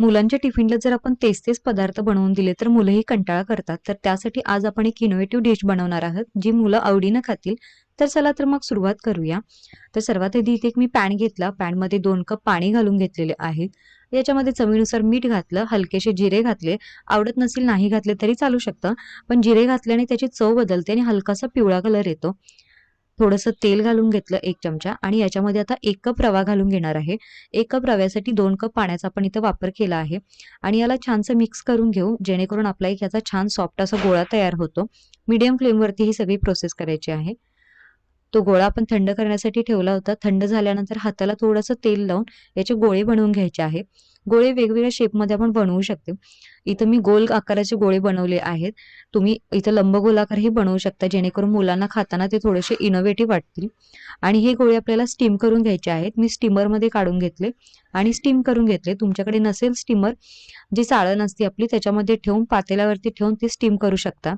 मुलांच्या टिफिनला जर आपण तेच तेच पदार्थ बनवून दिले तर मुलंही कंटाळा करतात. तर त्यासाठी आज आपण एक इनोव्हेटिव्ह डिश बनवणार आहोत जी मुलं आवडीनं खातील. तर चला तर मग सुरुवात करूया. तर सर्वात आधी इथे एक मी पॅन घेतला. पॅनमध्ये दोन कप पाणी घालून घेतलेले आहेत याच्यामध्ये चवीनुसार मीठ घातलं हलकेसे जिरे घातले. आवडत नसेल नाही घातले तरी चालू शकतं. पण जिरे घातल्याने त्याची चव बदलते आणि हलकासा पिवळा कलर येतो. थोडंसं तेल घालून घेतलं एक चमचा आणि याच्यामध्ये आता एक कप रवा घालून घेणार आहे. एक कप रव्यासाठी दोन कप पाण्याचा आपण इथं वापर केला आहे. आणि याला छानसं मिक्स करून घेऊ जेणेकरून आपला एक याचा छान सॉफ्ट असा गोळा तयार होतो. मीडियम फ्लेमवरती ही सगळी प्रोसेस करायची आहे. तो गोळा आपण थंड करण्यासाठी ठेवला होता. थंड झाल्यानंतर हाताला थोडंसं तेल लावून याचे गोळे बनवून घ्यायचे आहे. गोळे वेगवेगळ्या शेपमध्ये आपण बनवू शकतो. इथं मी गोल आकाराचे गोळे बनवले आहेत. तुम्ही इथं लंबगोलाकारही बनवू शकता जेणेकरून मुलांना खाताना ते थोडेसे इनोव्हेटिव्ह वाटतील. आणि हे गोळे आपल्याला स्टीम करून घ्यायचे आहेत. मी स्टीमरमध्ये काढून घेतले आणि स्टीम करून घेतले. तुमच्याकडे नसेल स्टीमर जी चाळण असते आपली त्याच्यामध्ये ठेवून पातेल्यावरती ठेवून ते स्टीम करू शकता.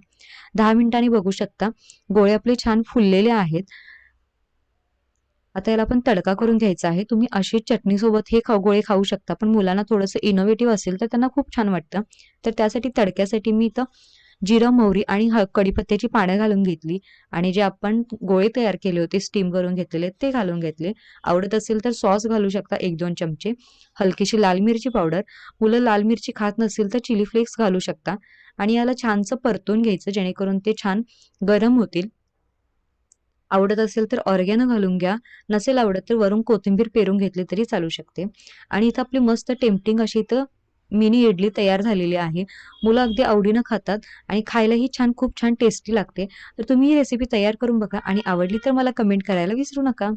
दहा मिनिटांनी बघू शकता. गोळे आपले छान फुललेले आहेत. आता याला आपण तडका करून घ्यायचा आहे. तुम्ही अशीच चटणीसोबत हे खाऊ गोळे खाऊ शकता. पण मुलांना थोडंसं इनोव्हेटिव्ह असेल तर त्यांना खूप छान वाटतं. तर त्यासाठी तडक्यासाठी मी इथं जिरं मोहरी आणि ह कढीपत्त्याची पानं घालून घेतली आणि जे आपण गोळे तयार केले होते स्टीम करून घेतलेले ते घालून घेतले. आवडत असेल तर सॉस घालू शकता एक दोन चमचे. हलकीशी लाल मिरची पावडर मुलं लाल मिरची खात नसेल तर चिली फ्लेक्स घालू शकता आणि याला छानसं परतून घ्यायचं जेणेकरून ते छान गरम होतील. आवडत असेल तर ऑर्गॅनो घालून घ्या. नसेल आवडत तर वरून कोथिंबीर पेरून घेतली तरी चालू शकते. आणि इथं आपली मस्त टेम्पटिंग अशी इथं मिनी इडली तयार झालेली आहे. मुलं अगदी आवडीनं खातात आणि खायलाही छान खूप छान टेस्टी लागते. तर तुम्ही ही रेसिपी तयार करून बघा आणि आवडली तर मला कमेंट करायला विसरू नका.